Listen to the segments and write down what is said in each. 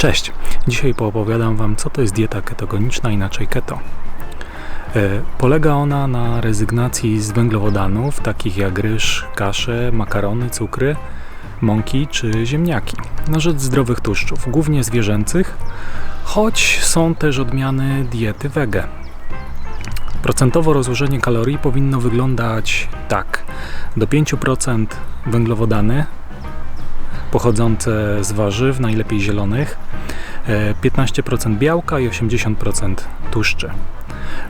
Cześć! Dzisiaj poopowiadam Wam, co to jest dieta ketogeniczna, inaczej keto. E, Polega ona na rezygnacji z węglowodanów, takich jak ryż, kasze, makarony, cukry, mąki czy ziemniaki, na rzecz zdrowych tłuszczów, głównie zwierzęcych, choć są też odmiany diety wege. Procentowo rozłożenie kalorii powinno wyglądać tak: do 5% węglowodany pochodzące z warzyw, najlepiej zielonych, e, 15% białka i 80% tłuszczy.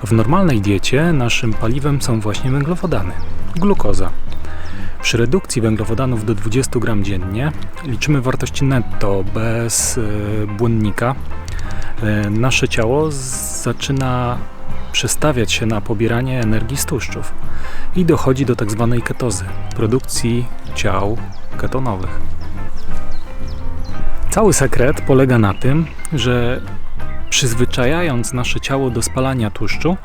W normalnej diecie naszym paliwem są właśnie węglowodany, glukoza. Przy redukcji węglowodanów do 20 gram dziennie liczymy wartości netto bez e, błonnika. E, Nasze ciało zaczyna przestawiać się na pobieranie energii z tłuszczów i dochodzi do tak zwanej ketozy, produkcji ciał ketonowych. Cały sekret polega na tym, że przyzwyczajając nasze ciało do spalania tłuszczu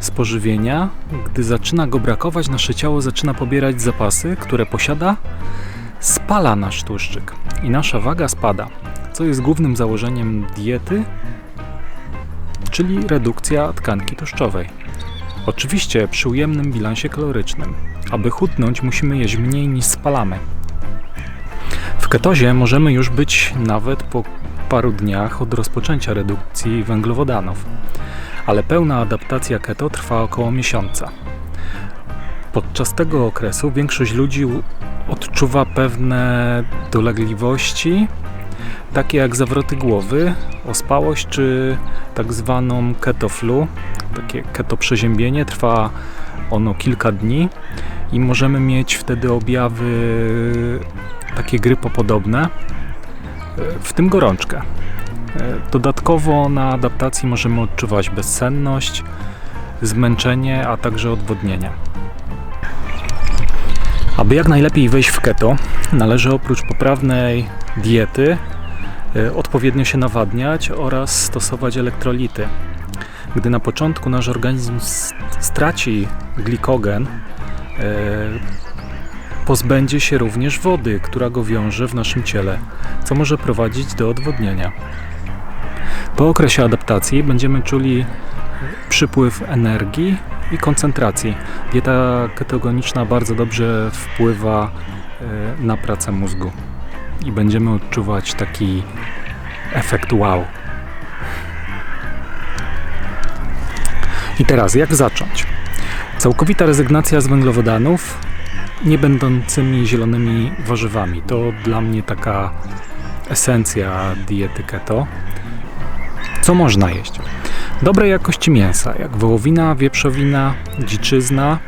z pożywienia, gdy zaczyna go brakować, nasze ciało zaczyna pobierać zapasy, które posiada, spala nasz tłuszczyk i nasza waga spada, co jest głównym założeniem diety, czyli redukcja tkanki tłuszczowej. Oczywiście przy ujemnym bilansie kalorycznym. Aby chudnąć, musimy jeść mniej niż spalamy. W ketozie możemy już być nawet po paru dniach od rozpoczęcia redukcji węglowodanów, ale pełna adaptacja keto trwa około miesiąca. Podczas tego okresu większość ludzi odczuwa pewne dolegliwości, takie jak zawroty głowy, ospałość czy tak zwaną ketoflu, takie keto przeziębienie. Trwa ono kilka dni i możemy mieć wtedy objawy takie grypopodobne, e, w tym gorączkę. E, Dodatkowo na adaptacji możemy odczuwać bezsenność, zmęczenie, a także odwodnienie. Aby jak najlepiej wejść w keto, należy oprócz poprawnej diety e, odpowiednio się nawadniać oraz stosować elektrolity. Gdy na początku nasz organizm straci glikogen, pozbędzie się również wody, która go wiąże w naszym ciele, co może prowadzić do odwodnienia. Po okresie adaptacji będziemy czuli przypływ energii i koncentracji. Dieta ketogeniczna bardzo dobrze wpływa e, na pracę mózgu i będziemy odczuwać taki efekt wow. I teraz, jak zacząć? Całkowita rezygnacja z węglowodanów nie będącymi zielonymi warzywami. To dla mnie taka esencja diety keto. Co można jeść? Dobrej jakości mięsa, jak wołowina, wieprzowina, dziczyzna,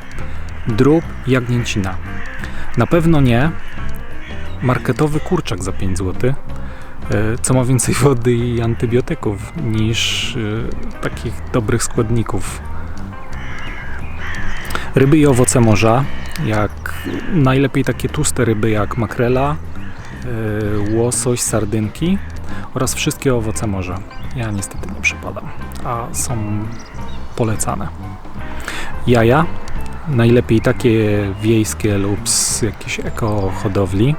drób, jagnięcina. Na pewno nie marketowy kurczak za 5 zł, co ma więcej wody i antybiotyków niż e, takich dobrych składników. Ryby i owoce morza, jak najlepiej takie tłuste ryby jak makrela, e, łosoś, sardynki oraz wszystkie owoce morza. Ja niestety nie przypadam, a są polecane. Jaja, najlepiej takie wiejskie lub z jakiejś eko hodowli.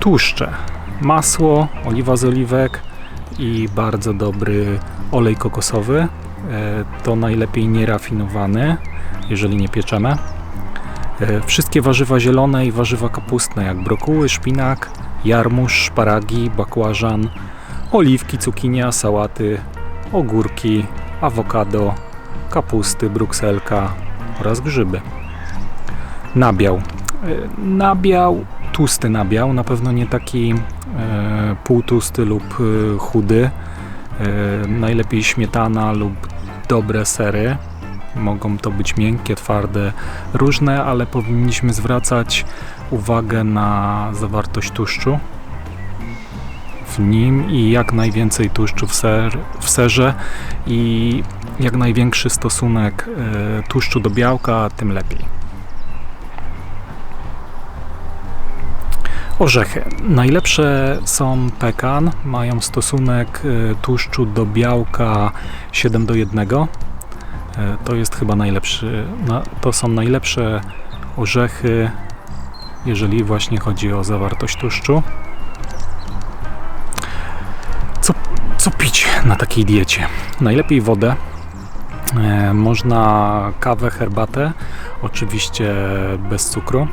Tłuszcze, masło, oliwa z oliwek i bardzo dobry olej kokosowy. E, To najlepiej nierafinowany, jeżeli nie pieczemy. E, Wszystkie warzywa zielone i warzywa kapustne, jak brokuły, szpinak, jarmuż, szparagi, bakłażan, oliwki, cukinia, sałaty, ogórki, awokado, kapusty, brukselka oraz grzyby. Nabiał. E, Nabiał, tłusty nabiał, na pewno nie taki e, półtłusty lub e, chudy. E, najlepiej śmietana lub dobre sery. Mogą to być miękkie, twarde, różne, ale powinniśmy zwracać uwagę na zawartość tłuszczu w nim i jak najwięcej tłuszczu w, ser, w serze i jak największy stosunek e, tłuszczu do białka, tym lepiej. Orzechy. Najlepsze są pekan, mają stosunek e, tłuszczu do białka 7 do 1. E, To jest chyba najlepszy, na, to są najlepsze orzechy, jeżeli właśnie chodzi o zawartość tłuszczu. Co pić na takiej diecie? Najlepiej wodę. E, można kawę, herbatę, oczywiście bez cukru.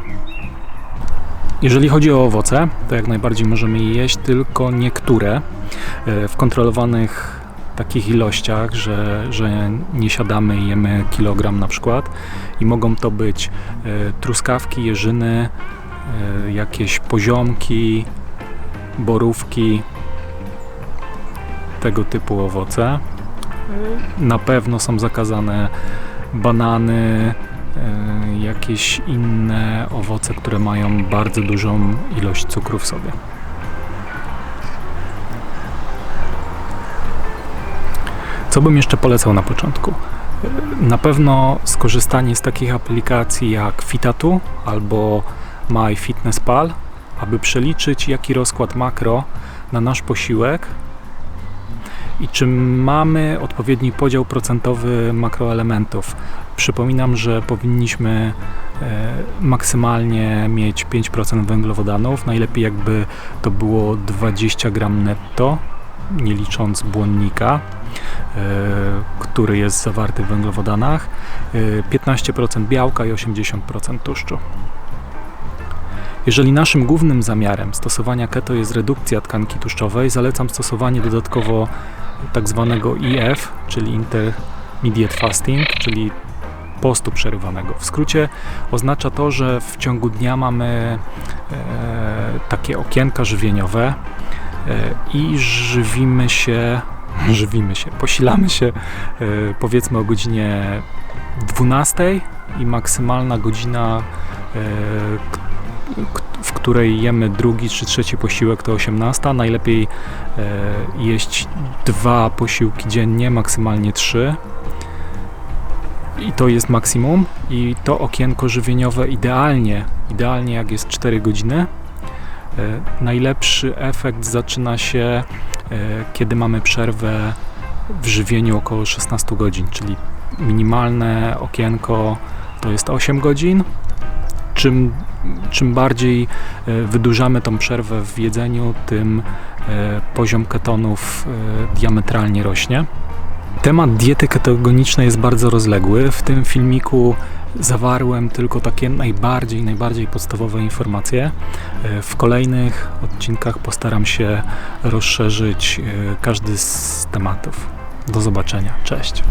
Jeżeli chodzi o owoce, to jak najbardziej możemy je jeść, tylko niektóre e, w kontrolowanych takich ilościach, że, że nie siadamy i jemy kilogram na przykład. I mogą to być e, truskawki, jeżyny, e, jakieś poziomki, borówki, tego typu owoce. Na pewno są zakazane banany, e, jakieś inne owoce, które mają bardzo dużą ilość cukru w sobie. Co bym jeszcze polecał na początku? Na pewno skorzystanie z takich aplikacji jak Fitatu albo MyFitnessPal, aby przeliczyć jaki rozkład makro na nasz posiłek i czy mamy odpowiedni podział procentowy makroelementów. Przypominam, że powinniśmy e, maksymalnie mieć 5% węglowodanów, najlepiej jakby to było 20 gram netto, nie licząc błonnika, który jest zawarty w węglowodanach, e, 15% białka i 80% tłuszczu. Jeżeli naszym głównym zamiarem stosowania keto jest redukcja tkanki tłuszczowej, zalecam stosowanie dodatkowo tak zwanego IF, czyli Intermediate Fasting, czyli postu przerywanego. W skrócie oznacza to, że w ciągu dnia mamy e, takie okienka żywieniowe e, i żywimy się, żywimy się, posilamy się e, powiedzmy o godzinie 12 i maksymalna godzina, e, w której jemy drugi czy trzeci posiłek to 18. Najlepiej e, jeść dwa posiłki dziennie, maksymalnie trzy. I to jest maksimum. I to okienko żywieniowe idealnie, idealnie jak jest 4 godziny. Najlepszy efekt zaczyna się, kiedy mamy przerwę w żywieniu około 16 godzin, czyli minimalne okienko to jest 8 godzin. Czym, czym bardziej e, wydłużamy tą przerwę w jedzeniu, tym e, poziom ketonów e, diametralnie rośnie. Temat diety ketogenicznej jest bardzo rozległy. W tym filmiku zawarłem tylko takie najbardziej, najbardziej podstawowe informacje. E, W kolejnych odcinkach postaram się rozszerzyć e, każdy z tematów. Do zobaczenia. Cześć.